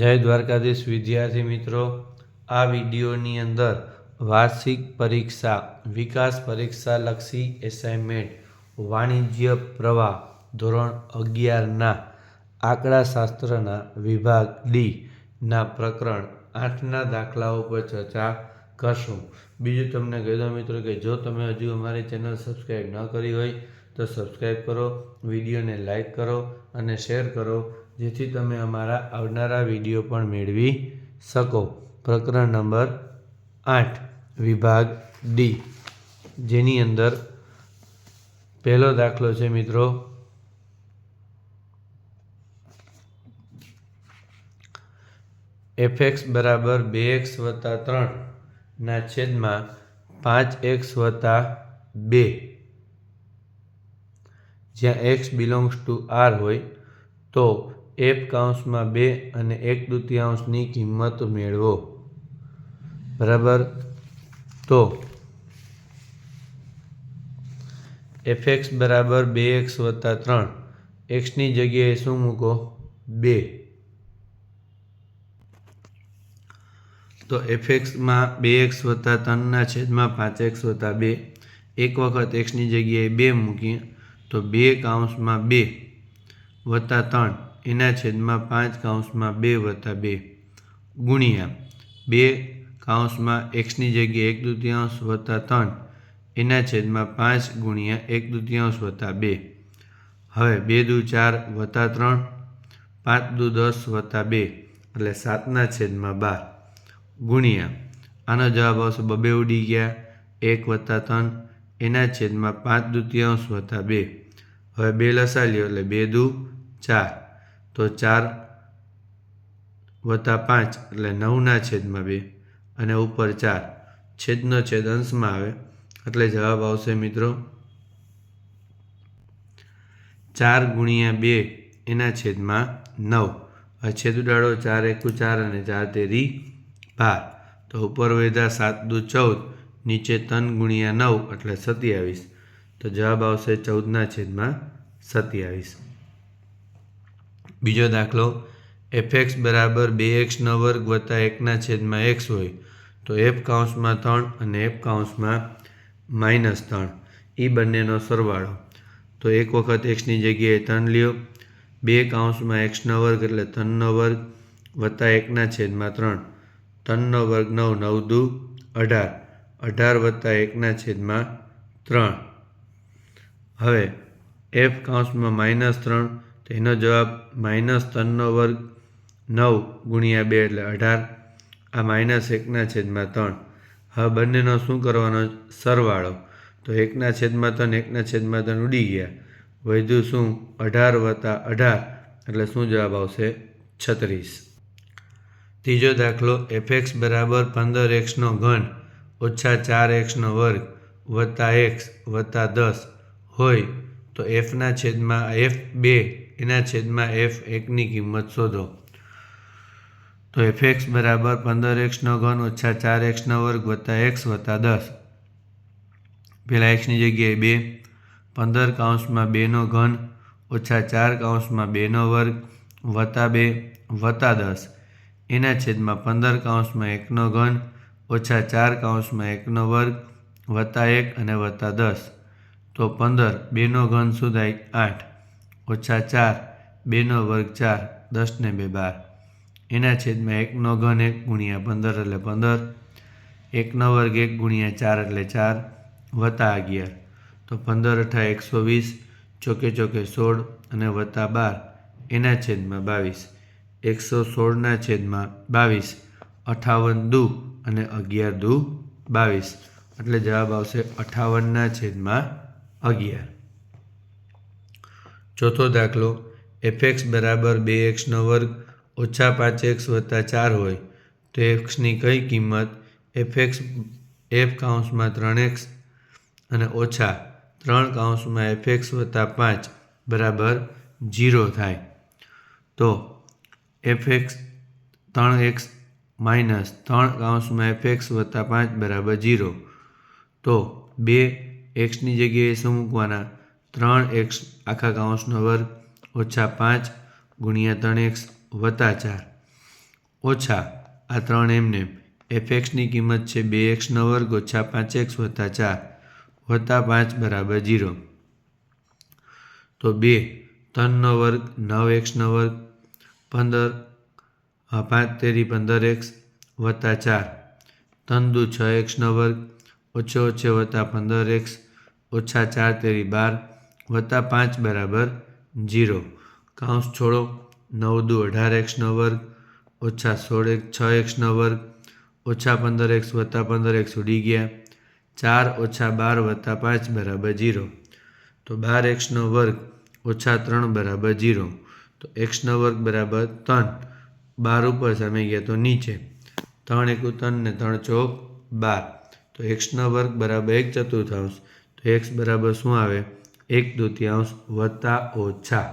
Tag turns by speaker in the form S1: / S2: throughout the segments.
S1: જય દ્વારકાધીશ વિદ્યાર્થી મિત્રો, આ વિડીયોની અંદર વાર્ષિક પરીક્ષા, વિકાસ પરીક્ષા લક્ષી એસાઇનમેન્ટ વાણિજ્ય પ્રવાહ, ધોરણ અગિયારના આંકડાશાસ્ત્રના વિભાગ ડી ના પ્રકરણ આઠના દાખલાઓ પર ચર્ચા કરશું. બીજું તમને કહી મિત્રો કે જો તમે હજુ અમારી ચેનલ સબસ્ક્રાઈબ ન કરી હોય, તો સબસ્ક્રાઈબ કરો, વિડીયોને લાઈક કરો અને શેર કરો. જેથી તમે અમારા આવનારા વીડિયો પણ મેળવી શકો. પ્રકરણ નંબર આઠ, વિભાગ ડી. જેની અંદર પહેલો દાખલો છે મિત્રો. એફ એક્સ બરાબર બે એક્સ વત્તા ત્રણના છેદમાં પાંચ એક્સ વત્તા બે. જ્યાં એક્સ બિલોંગ્સ ટુ આર હોય તો એફ કાઉન્સમાં બે અને એક દ્વિતીયાંશની કિંમત મેળવો. બરાબર? તો એફ એક્સ બરાબર બે એક્સ વત્તા ત્રણ. એક્સની જગ્યાએ શું મૂકો? બે. તો એફ એક્સમાં બે એક્સ વત્તા ત્રણના છેદમાં પાંચ એક્સ વત્તા બે. એક વખત એક્સની જગ્યાએ બે મૂકીએ તો બે કાઉન્સમાં બે વત્તા ત્રણ. એના છેદમાં પાંચ કાઉન્સમાં બે વત્તા બે ગુણ્યા બે કાઉન્સમાં એક્સની જગ્યાએ એક દૂતિયાંશ વત્તા ત્રણ એના છેદમાં પાંચ ગુણ્યા એક દૂતિયાંશ વત્તા બે. હવે બે દુ ચાર વત્તા ત્રણ, પાંચ દુ દસ વત્તા બે, એટલે સાતના છેદમાં બાર ગુણ્યા. આનો જવાબ આવશે બબે ઉડી ગયા, એક વત્તા ત્રણ, એના છેદમાં પાંચ દૂતિયાંશ વત્તા બે. હવે બે લસા લ્યો એટલે બે દુ ચાર. તો ચાર વત્તા પાંચ એટલે નવના છેદમાં બે અને ઉપર ચાર. છેદનો છેદ અંશમાં આવે. એટલે જવાબ આવશે મિત્રો ચાર ગુણ્યા બે એના છેદમાં નવ. છેદ ઉડાડો, ચાર એકુ ચાર અને ચાર તેરી બાર. તો ઉપર વેધા સાત દુ ચૌદ, નીચે ત્રણ ગુણ્યા નવ એટલે સત્યાવીસ. તો જવાબ આવશે ચૌદના છેદમાં સત્યાવીસ. બીજો દાખલો એફ એક્સ બરાબર બે એક્સનો વર્ગ વત્તા એકના છેદમાં એક્સ હોય, તો એફ કાઉન્સમાં ત્રણ અને એફ કાઉન્સમાં માઇનસ ત્રણ. એ બંનેનો સરવાળો. તો એક વખત એક્સની જગ્યાએ ત્રણ લ્યો, બે કાઉન્સમાં એક્સનો વર્ગ એટલે ત્રણનો વર્ગ વત્તા એકના છેદમાં ત્રણ. ત્રણનો વર્ગ નવ નવ દુ અઢાર. અઢાર વત્તા એકના છેદમાં ત્રણ. હવે એફ કાઉન્સમાં માઇનસ ત્રણ એનો જવાબ માઇનસ ત્રણનો વર્ગ નવ ગુણ્યા બે એટલે અઢાર. આ માઇનસ એકના છેદમાં ત્રણ. હવે બંનેનો શું કરવાનો સરવાળો. તો એકના છેદમાં ત્રણ, એકના છેદમાં ત્રણ ઉડી ગયા. વધ્યું શું? અઢાર વત્તા અઢાર. એટલે શું જવાબ આવશે? છત્રીસ. ત્રીજો દાખલો એફ એક્સ બરાબર પંદર એક્સનો ઘન ઓછા ચાર એક્સનો વર્ગ વત્તા એક્સ વત્તા દસ હોય તો એફના છેદમાં એફ બે એના છેદમાં એફ એકની કિંમત શોધો. તો એફ એક્સ બરાબર પંદર એક્સનો ઘન ઓછા ચાર એક્સનો વર્ગ વત્તા એક્સ વત્તા દસ. પહેલાં એક્સની જગ્યાએ બે, પંદર કાઉન્સમાં બેનો ઘન ઓછા ચાર કાઉન્સમાં બેનો વર્ગ વત્તા બે વત્તા દસ. એના છેદમાં પંદર કાઉન્સમાં એકનો ઘન ઓછા ચાર કાઉન્સમાં એકનો વર્ગ વત્તા એક અને વત્તા દસ. તો પંદર બેનો ઘન શું થાય આઠ. ઓછા ચાર, બેનો વર્ગ ચાર, દસને બે બાર. એના છેદમાં એકનો ઘન એક ગુણ્યા પંદર એટલે પંદર, એકનો વર્ગ એક ગુણ્યા ચાર એટલે ચાર, વત્તા અગિયાર. તો પંદર અઠા એકસો વીસ, ચોકે ચોકે સોળ અને વત્તા બાર, એના છેદમાં બાવીસ. એકસો સોળના છેદમાં બાવીસ, અઠાવન દુ અને અગિયાર દુ બાવીસ. એટલે જવાબ આવશે અઠાવનના છેદમાં અગિયાર. ચોથો દાખલો એફ એક્સ બરાબર બે એક્સનો વર્ગ ઓછા પાંચ એક્સ વત્તા ચાર હોય, તો એક્સની કઈ કિંમત? એફ એક્સ એફ કાઉન્સમાં ત્રણ એક્સ અને ઓછા ત્રણ કાઉન્સમાં એફ એક્સ વત્તા પાંચ બરાબર જીરો થાય. તો એફ એક્સ ત્રણ એક્સ માઇનસ ત્રણ કાઉન્સમાં એફ એક્સ વત્તા પાંચ બરાબર જીરો તો બે એક્સની જગ્યાએ શું મૂકવાના? ત્રણ એક્સ આખા કાઉન્સનો વર્ગ ઓછા પાંચ ગુણ્યા ત્રણ એક્સ વત્તા ચાર. ઓછા આ ત્રણ એમને એફ એક્સની કિંમત છે બે એક્સનો વર્ગ ઓછા પાંચ એક્સ વત્તા ચાર વત્તા પાંચ બરાબર જીરો. તો બે ત્રણનો વર્ગ નવ એક્સનો વર્ગ પંદર પાંચ તેરી પંદર એક્સ વત્તા ચાર. ત્રણ દુ છ એક્સનો વર્ગ ઓછે ઓછે વત્તા પંદર એક્સ ઓછા ચાર તેરી બાર. વત્તા પાંચ બરાબર જીરો. કાઉન્સ છોડો. નવ દુ અઢાર એક્સનો વર્ગ. ઓછા સોળ એક છ એક્સનો વર્ગ. ઓછા પંદર એક્સ વત્તા પંદર એક્સ ઉડી ગયા. ચાર ઓછા બાર વત્તા પાંચ બરાબર જીરો. તો બાર એક્સનો વર્ગ ઓછા ત્રણ બરાબર જીરો. તો એક્સનો વર્ગ બરાબર ત્રણ. બાર ઉપર સામે ગયા તો નીચે. ત્રણ એકુ ત્રણ ને ત્રણ ચોક બાર. તો એક્સનો વર્ગ બરાબર એક ચતુર્થાંશ. તો એક્સ બરાબર શું આવે? એક દૂતિયાંશ વત્તા ઓછા.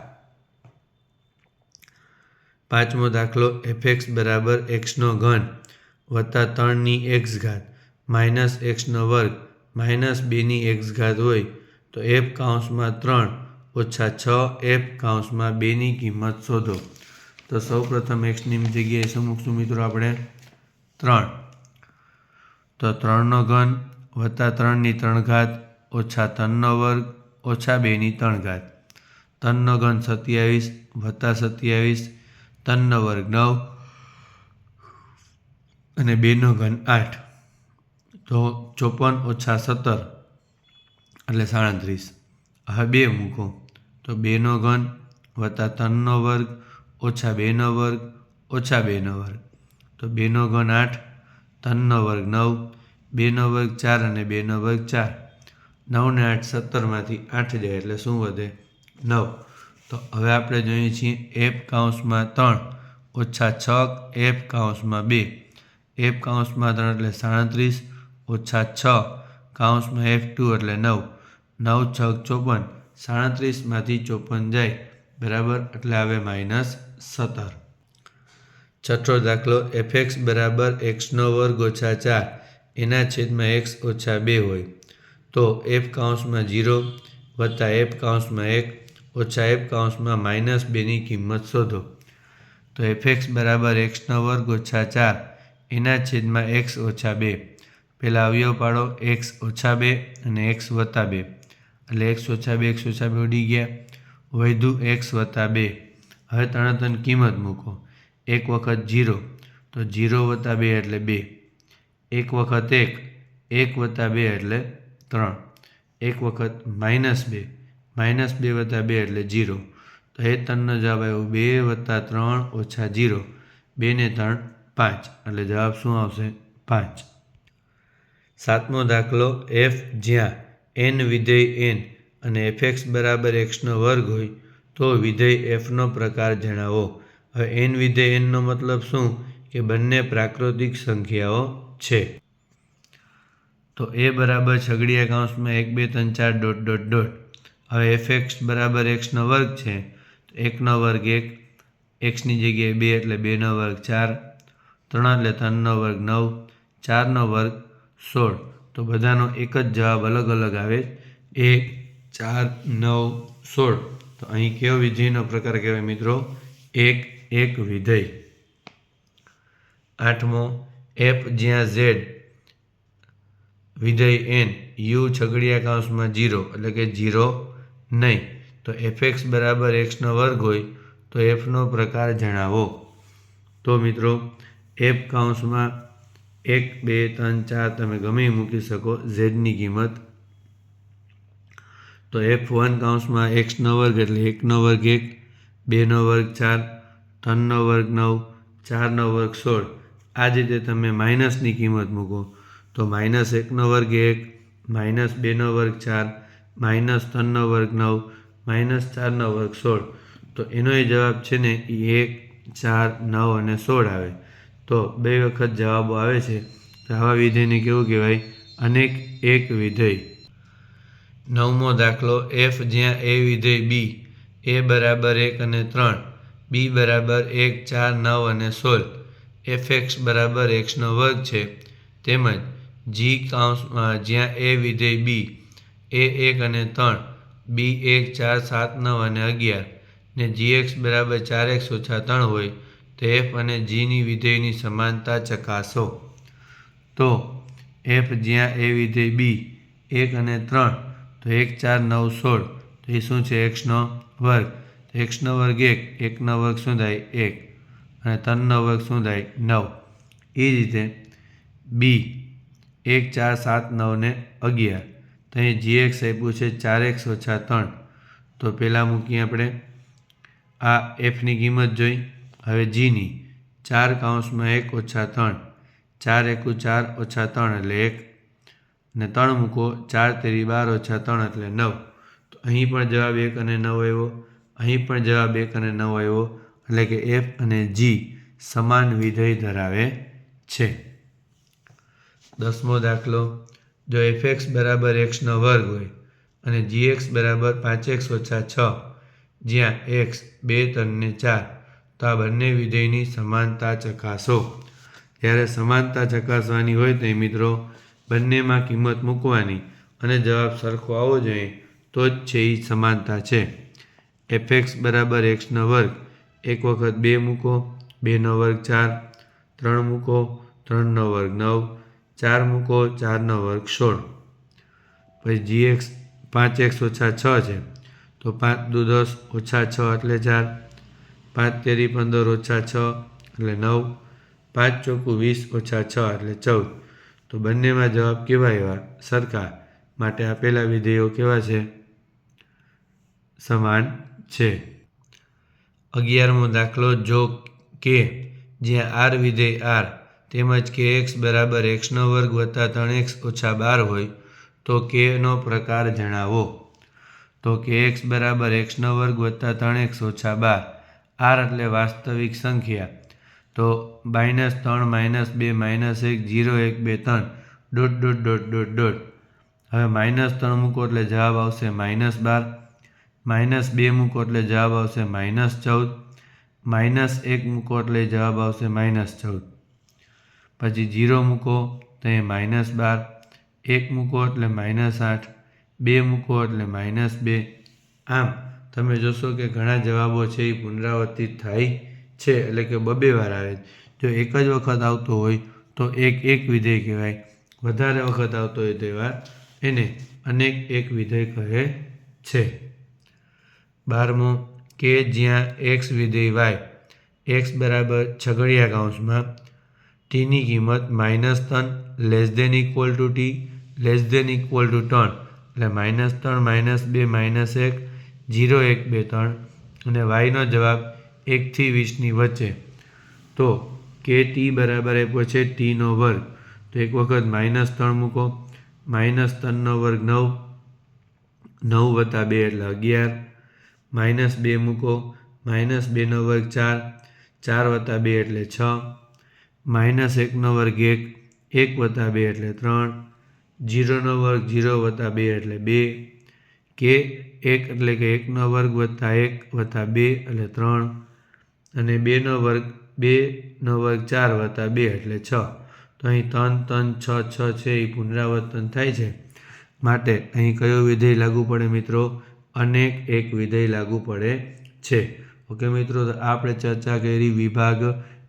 S1: પાંચમો દાખલો એફએક્સ બરાબર એક્સનો ઘન વત્તા ત્રણની એક્સ ઘાત માઇનસ એક્સનો વર્ગ માઇનસ બેની એક્સ ઘાત હોય તો એફ કાઉન્સમાં ત્રણ ઓછા છ એફ કાઉન્સમાં બેની કિંમત શોધો. તો સૌ પ્રથમ એક્સની જગ્યાએ શું મિત્રો આપણે? ત્રણ. તો ત્રણનો ઘન વત્તા ત્રણની ત્રણ ઘાત ઓછા ત્રણનો વર્ગ ઓછા બેની ત્રણ ઘાત. તનનો ઘન સત્યાવીસ, વત્તા સત્યાવીસ તનનો વર્ગ નવ અને બેનો ઘન આઠ. તો ચોપન ઓછા સત્તર, એટલે સાડત્રીસ. હવે બે મૂકો. તો બેનો ઘન વત્તા ત્રણનો વર્ગ, ઓછા બેનો વર્ગ, ઓછા બેનો વર્ગ. તો બેનો ઘન આઠ ત્રણનો વર્ગ નવ બેનો વર્ગ ચાર અને બેનો વર્ગ ચાર. નવ ને આઠ સત્તરમાંથી આઠ જાય એટલે શું વધે? નવ. તો હવે આપણે જોઈએ છીએ એફ કાઉન્સમાં ત્રણ ઓછા છ એફ કાઉન્સમાં બે. એફ કાઉન્સમાં ત્રણ એટલે સાડત્રીસ, ઓછા છ કાઉન્સમાં એફ ટુ એટલે નવ. નવ, છ, ચોપન, સાડત્રીસમાંથી ચોપન જાય. બરાબર? એટલે આવે માઇનસ સત્તર. છઠ્ઠો દાખલો એફ એક્સ બરાબર એક્સનો વર્ગ ઓછા ચાર. એના છેદમાં એક્સ ઓછા બે હોય. તો એફ કાઉન્સમાં જીરો વત્તા એફ કાઉન્સમાં એક ઓછા એફ કાઉન્સમાં માઇનસ બેની કિંમત શોધો. તો એફ એક્સ બરાબર એક્સનો વર્ગ ઓછા ચાર, એના છેદમાં એક્સ ઓછા બે. પહેલાં અવયવ પાડો એક્સ ઓછા બે અને એક્સ વત્તા બે. એટલે એક્સ ઓછા બે એક્સ ઓછા બે ઉડી ગયા. વધુ એક્સ વત્તા બે. હવે ત્રણ કિંમત મૂકો. એક વખત જીરો તો જીરો વત્તા બે એટલે બે. એક વખત એક એક વત્તા બે એટલે ત્રણ. એક વખત માઇનસ બે. માઇનસ બે વત્તા બે એટલે જીરો તો એ ત્રણનો જવાબ આવ્યો બે વત્તા ત્રણ ઓછા જીરો બે ને ત્રણ પાંચ. એટલે જવાબ શું આવશે? પાંચ. સાતમો દાખલો એફ જ્યાં એન વિધેય એન અને એફ એક્સ બરાબર એક્સનો વર્ગ હોય તો વિધેય એફનો પ્રકાર જણાવો. હવે એન વિધેય એનનો મતલબ શું? કે બંને પ્રાકૃતિક સંખ્યાઓ છે. તો એ બરાબર છગડીયા કૌંસમાં એક, બે, ત્રણ, ચાર ડોટ ડોટ ડોટ. હવે એફ એક્સ બરાબર એક્સનો વર્ગ છે, તો એકનો વર્ગ એક એક્સની જગ્યાએ બે એટલે બેનો વર્ગ ચાર, ત્રણ એટલે ત્રણનો વર્ગ નવ, ચારનો વર્ગ સોળ. તો બધાનો એક જ જવાબ અલગ અલગ આવે એક, ચાર, નવ, સોળ. તો અહીં કેવો વિધેયનો પ્રકાર કહેવાય મિત્રો? એક એક વિધેય. આઠમો એફ જ્યાં ઝેડ વિધેય એન યુ છગડીયા કાઉન્સમાં જીરો એટલે કે જીરો નહીં. તો એફ એક્સ બરાબર એક્સનો વર્ગ હોય, તો એફનો પ્રકાર જણાવો. તો મિત્રો એફ કાઉન્સમાં એક, બે, ત્રણ, ચાર તમે ગમે મૂકી શકો ઝેડની કિંમત. તો એફ વન કાઉન્સમાં એક્સનો વર્ગ, એટલે એકનો વર્ગ એક બેનો વર્ગ ચાર ત્રણનો વર્ગ નવ ચારનો વર્ગ સોળ. આ રીતે તમે માઇનસની કિંમત મૂકો. તો માઇનસ એકનો વર્ગ એક, માઇનસ બેનો વર્ગ ચાર, માઇનસ ત્રણનો વર્ગ નવ, માઇનસ ચારનો વર્ગ સોળ. તો એનો એ જવાબ છે ને એ એક, ચાર, નવ અને સોળ આવે. તો બે વખત જવાબો આવે છે. તો આવા વિધેયને કેવું કહેવાય? અનેક એક વિધેય. નવમો દાખલો, એફ જ્યાં એ વિધેય બી, એ બરાબર એક અને ત્રણ, બી બરાબર એક, ચાર, નવ અને સોળ. એફ એક્સ બરાબર એક્સનો વર્ગ છે. તેમજ જી કાઉન્સમાં જ્યાં એ વિધેય બી, એ એક અને ત્રણ, બી એક, ચાર, સાત, નવ અને અગિયાર, ને જી એક્સ બરાબર ચાર એક્સ ઓછા ત્રણ હોય, તો એફ અને જીની વિધેયની સમાનતા ચકાસો. તો એફ જ્યાં એ વિધેય બી, એક અને ત્રણ, તો એક, ચાર, નવ, સોળ, તો એ શું છે? એક્સનો વર્ગ. તો એક્સનો વર્ગ એક એકનો વર્ગ શું થાય એક, અને ત્રણનો વર્ગ શું થાય નવ. એ રીતે બી એક ચાર સાત નવ ને અગિયાર. તો અહીં જી એક્સ આપ્યું છે ચાર એક્સ ઓછા ત્રણ તો પહેલાં મૂકીએ આપણે. આ એફની કિંમત જોઈ. હવે જીની ચાર કાઉન્સમાં એક ઓછા ત્રણ. ચાર એકુ ચાર ઓછા ત્રણ એટલે એક. ને ત્રણ મૂકો, ચાર તેરી બાર ઓછા ત્રણ એટલે નવ. તો અહીં પણ જવાબ એક અને નવ આવ્યો. અહીં પણ જવાબ એક અને નવ આવ્યો. એટલે કે એફ અને જી સમાન વિધેય ધરાવે છે. દસમો દાખલો, જો એફ એક્સ બરાબર એક્સનો વર્ગ હોય અને જી એક્સ બરાબર પાંચ એક્સ ઓછા છ, જ્યાં એક્સ બે ત્રણ ને ચાર, તો આ બંને વિધેયની સમાનતા ચકાસો. જ્યારે સમાનતા ચકાસવાની હોય તો મિત્રો બંનેમાં કિંમત મૂકવાની અને જવાબ સરખો આવવો જોઈએ, તો જ છે એ સમાનતા છે. એફ એક્સ બરાબર એક્સનો વર્ગ, એક વખત બે મૂકો બેનો વર્ગ ચાર, ત્રણ મૂકો ત્રણનો વર્ગ નવ ચાર મૂકો ચારનો વર્ગ સોળ. પછી જી એક્સ પાંચ એક્સ ઓછા છ છે. તો પાંચ દુ દસ ઓછા છ એટલે ચાર. પાંચ તેરી પંદર ઓછા છ એટલે નવ. પાંચ ચોખ્ખું વીસ ઓછા છ એટલે ચૌદ. તો બંનેમાં જવાબ કેવા એવા? સરખા. માટે આપેલા વિધેયો કેવા છે? સમાન છે. અગિયારમો દાખલો જો કે જ્યાં આર વિધેય આર તેમજ કે એક્સ બરાબર એક્સનો વર્ગ વત્તા ત્રણ એક્સ ઓછા બાર હોય, તો કેનો પ્રકાર જણાવો. તો કે એક્સ બરાબર એક્સનો વર્ગ વત્તા ત્રણ એક્સ ઓછા બાર. આર એટલે વાસ્તવિક સંખ્યા. તો માઇનસ ત્રણ માઇનસ બે માઇનસ એક જીરો એક બે ત્રણ. Dot dot dot dot dot. હવે માઇનસ ત્રણ મૂકો એટલે જવાબ આવશે માઇનસ બાર. માઇનસ બે મૂકો એટલે જવાબ આવશે માઇનસ ચૌદ. માઇનસ એક મૂકો એટલે જવાબ આવશે માઇનસ ચૌદ. પછી જીરો મૂકો તો એ માઇનસ બાર, એક મૂકો એટલે માઇનસ આઠ, બે મૂકો એટલે માઇનસ બે. આમ તમે જોશો કે ઘણા જવાબો છે એ પુનરાવર્તિત થાય છે, એટલે કે બબે વાર આવે જો એક જ વખત આવતો હોય તો એક એક વિધેય કહેવાય. વધારે વખત આવતો હોય તહેવાર એને અનેક એક વિધેય કહે છે. બારમું, કે જ્યાં એક્સ વિધેય વાય એક્સ બરાબર છગડિયા કાઉન્સમાં ટીની કિંમત માઇનસ ત્રણ less than equal to T less than equal to ત્રણ. એટલે માઇનસ ત્રણ, માઇનસ બે, માઇનસ એક જીરો એક, બે, ત્રણ. અને વાયનો જવાબ એકથી વીસની વચ્ચે. તો કે ટી બરાબર આપ્યો છે ટીનો વર્ગ. તો એક વખત માઇનસ ત્રણ મૂકો. માઇનસ ત્રણનો વર્ગ નવ. નવ વત્તા બે એટલે અગિયાર. માઇનસ બે મૂકો. માઇનસ બેનો વર્ગ ચાર. ચાર વત્તા બે એટલે છ. માઇનસ એકનો વર્ગ એક એક વત્તા બે એટલે ત્રણ જીરોનો વર્ગ જીરો વત્તા બે એટલે બે, કે એક એટલે કે એકનો વર્ગ વત્તા એક વત્તા બે એટલે ત્રણ, અને બેનો વર્ગ બેનો વર્ગ ચાર વત્તા બે એટલે છ. તો અહીં ત્રણ ત્રણ, છ છ છે એ પુનરાવર્તન થાય છે. માટે અહીં કયો વિધેય લાગુ પડે મિત્રો? અનેક એક વિધેય લાગુ પડે છે. ઓકે મિત્રો આપણે ચર્ચા કરી વિભાગ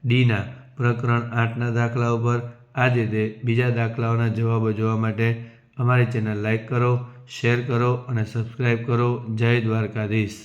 S1: ડીના પ્રકરણ આઠના દાખલા ઉપર આ જ રીતે બીજા દાખલાઓના જવાબો જોવા માટે અમારી ચેનલ લાઈક કરો, શેર કરો અને સબસ્ક્રાઈબ કરો. જય દ્વારકાધીશ.